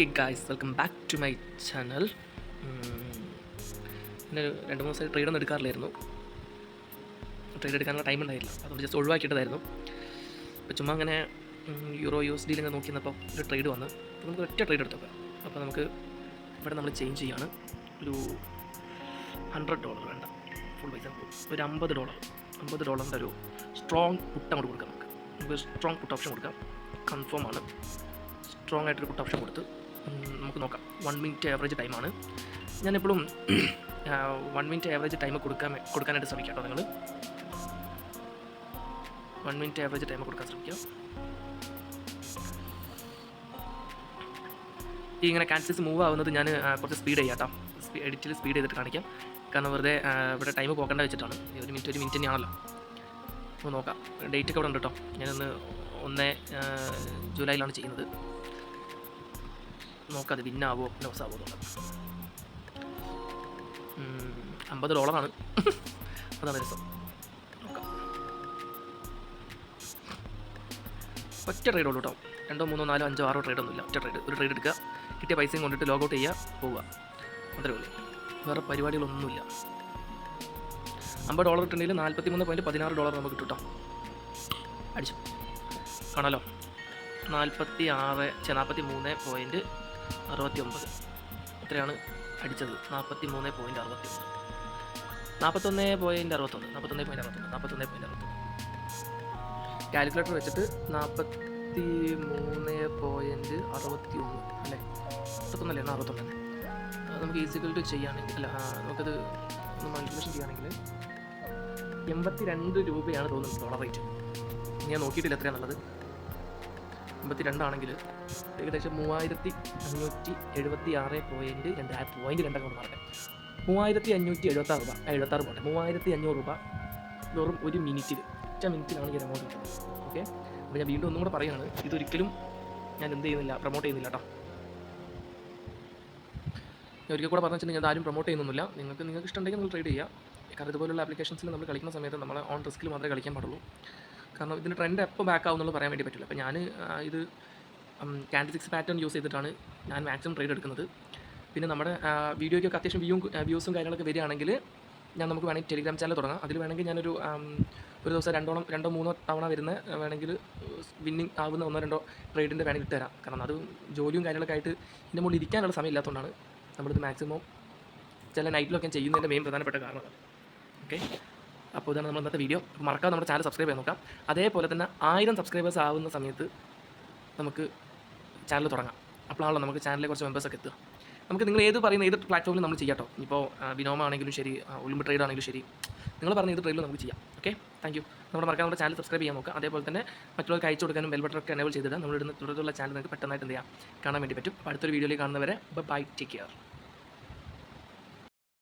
Okay guys welcome back to my channel പിന്നെ രണ്ട് മൂന്ന് ദിവസം ട്രേഡൊന്നും എടുക്കാറില്ലായിരുന്നു. ട്രേഡ് എടുക്കാനുള്ള ടൈം ഉണ്ടായില്ല അതുകൊണ്ട് ജസ്റ്റ് ഒഴിവാക്കിയിട്ടതായിരുന്നു. അപ്പോൾ ചുമ്മാ അങ്ങനെ യൂറോ യു എസ് ഡിയിലൊക്കെ നോക്കിയിരുന്നപ്പോൾ ഒരു ട്രേഡ് വന്ന്. അപ്പോൾ നമുക്ക് ഒറ്റ ട്രേഡ് എടുത്തോക്കാം അപ്പോൾ നമുക്ക് ഇവിടെ നമ്മൾ ചേഞ്ച് ചെയ്യാണ്. ഒരു ഹൺഡ്രഡ് ഡോളർ വേണ്ട. ഫുൾ പൈസ. ഒരു അമ്പത് ഡോളർ അമ്പത് ഡോളറിന്റെ ഒരു സ്ട്രോങ് പുട്ട് അങ്ങോട്ട് കൊടുക്കാം നമുക്ക്. നമുക്ക് സ്ട്രോങ് പുട്ട് ഓപ്ഷൻ കൊടുക്കാം. കൺഫേം ആണ്. സ്ട്രോങ് ആയിട്ടൊരു പുട്ട് ഓപ്ഷൻ കൊടുത്ത് നമുക്ക് നോക്കാം. വൺ മിനിറ്റ് ആവറേജ് ടൈമാണ് ഞാനെപ്പോഴും വൺ മിനിറ്റ് ആവറേജ് ടൈം കൊടുക്കാൻ കൊടുക്കാനായിട്ട് ശ്രമിക്കാം കേട്ടോ നിങ്ങൾ വൺ മിനിറ്റ് ആവറേജ് ടൈം കൊടുക്കാൻ ശ്രമിക്കുക ഈ ഇങ്ങനെ കാൻസൽസ് മൂവ് ആവുന്നത് ഞാൻ കുറച്ച് സ്പീഡ് ചെയ്യാം കേട്ടോ. എഡിറ്റിൽ സ്പീഡ് ചെയ്തിട്ട് കാണിക്കാം. കാരണം വെറുതെ ഇവിടെ ടൈം പോക്കേണ്ട വെച്ചിട്ടാണ്. ഒരു മിനിറ്റ് ഒരു മിനിറ്റ് തന്നെയാണല്ലോ. അപ്പോൾ നോക്കാം. ഡേറ്റ് ഒക്കെ ഇവിടെ ഉണ്ട് കേട്ടോ. ഞാനൊന്ന് ഒന്ന് ജൂലൈയിലാണ് ചെയ്യുന്നത്. നോക്കാം അത് വിന്നാവോ? ലോസ് ആവോ നോക്കാം. ഉം, അമ്പത് ഡോളറാണ്. അതാണ് രസം. ഒറ്റ ട്രേഡ് ഉള്ളൂ കേട്ടോ രണ്ടോ മൂന്നോ നാലോ അഞ്ചോ ആറോ ട്രേഡ് ഒന്നുമില്ല. ഒറ്റ ട്രേഡ് ഒരു ട്രേഡ് എടുക്കുക. കിട്ടിയ പൈസയും കൊണ്ടിട്ട് ലോഗ് ഔട്ട് ചെയ്യുക. പോവുക. അത്രേ ഉള്ളൂ. വേറെ പരിപാടികളൊന്നുമില്ല. അമ്പത് ഡോളർ ഇട്ടുണ്ടെങ്കിൽ നാൽപ്പത്തി മൂന്ന് പോയിന്റ് പതിനാറ് ഡോളർ നമുക്ക് കിട്ടും കേട്ടോ അടിച്ചു. കാണാലോ? നാൽപ്പത്തി ആറ് നാൽപ്പത്തി മൂന്ന് പോയിന്റ് അറുപത്തി ഒമ്പത് ഇത്രയാണ് അടിച്ചത്. നാൽപ്പത്തി മൂന്ന് പോയിന്റ് അറുപത്തി ഒമ്പത് നാൽപ്പത്തൊന്ന് പോയിന്റ് അറുപത്തൊന്ന്. നാൽപ്പത്തൊന്ന് പോയിന്റ് അറുപത്തൊന്ന്. നാൽപ്പത്തൊന്ന് പോയിന്റ് അറുപത്തൊന്ന്. കാൽക്കുലേറ്റർ വെച്ചിട്ട് നാൽപ്പത്തി മൂന്ന് പോയിന്റ് അറുപത്തി ഒന്ന് അല്ലേ അറുപത്തൊന്നല്ലേ എന്നാൽ അറുപത്തൊന്ന് തന്നെ അത് നമുക്ക് ഈസിക്കൽ ടു ചെയ്യുകയാണെങ്കിൽ അല്ല നമുക്കത് ഒന്ന് മൾട്ടിപ്ലിക്കേഷൻ ചെയ്യുകയാണെങ്കിൽ എൺപത്തി രണ്ട് രൂപയാണ് തോന്നുന്നത് ഡോളർ റേറ്റ് ഞാൻ നോക്കിയിട്ടില്ല എത്രയാണുള്ളത് എൺപത്തി രണ്ടാണെങ്കിൽ ഏകദേശം മൂവായിരത്തി അഞ്ഞൂറ്റി എഴുപത്തി ആറ് പോയിന്റ് രണ്ട് ആ പോയിന്റ് രണ്ടൊക്കെ കൊണ്ട് പറഞ്ഞത് മൂവായിരത്തി അഞ്ഞൂറ്റി എഴുപത്തി ആറ് രൂപ. എഴുപത്തി ആറ് പോട്ടെ. മൂവായിരത്തി അഞ്ഞൂറ് രൂപ വെറും ഒരു മിനിറ്റിൽ ഒറ്റ മിനിറ്റിലാണ് ഒരു എമൗണ്ട് കിട്ടുന്നത്. ഓക്കെ അപ്പോൾ ഞാൻ വീണ്ടും ഒന്നും കൂടെ പറയുകയാണ് ഇതൊരിക്കലും ഞാൻ എന്ത് ചെയ്യുന്നില്ല പ്രൊമോട്ട് ചെയ്യുന്നില്ല കേട്ടോ ഞാൻ ഒരിക്കൽ കൂടെ പറഞ്ഞു വെച്ചിട്ടുണ്ടെങ്കിൽ ആരും പ്രൊമോട്ട് ചെയ്യുന്നില്ല നിങ്ങൾക്ക് നിങ്ങൾക്ക് ഇഷ്ടമുണ്ടെങ്കിൽ നിങ്ങൾ ട്രേഡ് ചെയ്യുക. കാരണം ഇതുപോലുള്ള ആപ്ലിക്കേഷൻസിൽ നമ്മൾ കളിക്കുന്ന സമയത്ത് നമ്മൾ ഓൺ റിസ്ക്കിൽ മാത്രമേ കളിക്കാൻ പാടുള്ളൂ. കാരണം ഇതിന്റെ ട്രെൻഡ് എപ്പോൾ ബാക്ക് ആവും എന്നുള്ളത് പറയാൻ വേണ്ടി പറ്റില്ല. അപ്പോൾ ഞാൻ ഇത് ക്യാൻഡി സിക്സ് പാറ്റേൺ യൂസ് ചെയ്തിട്ടാണ് ഞാൻ മാക്സിമം ട്രേഡ് എടുക്കുന്നത്. പിന്നെ നമ്മുടെ വീഡിയോയ്ക്കൊക്കെ അത്യാവശ്യം വ്യൂവും വ്യൂസും കാര്യങ്ങളൊക്കെ വരികയാണെങ്കിൽ ഞാൻ നമുക്ക് വേണമെങ്കിൽ ടെലിഗ്രാം ചാനൽ തുടങ്ങാം. അതിൽ വേണമെങ്കിൽ ഞാനൊരു ഒരു ദിവസം രണ്ടോളം രണ്ടോ മൂന്നോ തവണ വരുന്ന വേണമെങ്കിൽ വിന്നിങ് ആവുന്ന ഒന്നോ രണ്ടോ ട്രേഡിന്റെ വേണമെങ്കിൽ ഇട്ടുതരാം. കാരണം അത് ജോലിയും കാര്യങ്ങളൊക്കെ ആയിട്ട് ഇതിന്റെ മുകളിൽ ഇരിക്കാനുള്ള സമയം ഇല്ലാത്തതുകൊണ്ടാണ് നമ്മളിത് മാക്സിമം ചില നൈറ്റിലൊക്കെ ചെയ്യുന്നതിന്റെ മെയിൻ പ്രധാനപ്പെട്ട കാരണം. ഓക്കെ അപ്പോൾ ഇതാണ് നമ്മൾ ഇന്നത്തെ വീഡിയോ മറക്കാതെ നമ്മുടെ ചാനൽ സബ്സ്ക്രൈബ് ചെയ്ത് നോക്കാം. അതേപോലെ തന്നെ ആയിരം സബ്സ്ക്രൈബേഴ്സ് ആവുന്ന സമയത്ത് നമുക്ക് ചാനൽ തുടങ്ങാം. അപ്പോഴാണല്ലോ നമുക്ക് ചാനലിൽ കുറച്ച് മെമ്പേഴ്സൊക്കെ എത്തുക. നമുക്ക് നിങ്ങൾ ഏത് പറയുന്ന ഏത് പ്ലാറ്റ്ഫോമിൽ നമ്മൾ ചെയ്യാം കേട്ടോ. ഇപ്പോൾ ബിനോമ ആണെങ്കിലും ശരി ഒളിമ്പ് ട്രേഡ് ആണെങ്കിലും ശരി. നിങ്ങൾ പറഞ്ഞ ഏത് ട്രേഡിലും നമുക്ക് ചെയ്യാം. ഓക്കെ താങ്ക് യു നമ്മുടെ മറക്കാൻ നമ്മുടെ ചാനൽ സബ്സ്ക്രൈബ് ചെയ്യാൻ നോക്കാം അതേപോലെ തന്നെ മറ്റുള്ളവർക്ക് അയച്ചു കൊടുക്കാനും ബെൽ ബട്ടറൊക്കെ എനേബിൾ ചെയ്തിട്ട് നമ്മളിടുന്ന തുടർന്നുള്ള ചാനൽ നിങ്ങൾക്ക് പെട്ടെന്നായിട്ട് എന്ത് ചെയ്യാം? കാണാൻ വേണ്ടി പറ്റും. അടുത്തൊരു വീഡിയോയിൽ കാണുന്നവരെ ബൈ ടേക്ക് കെയർ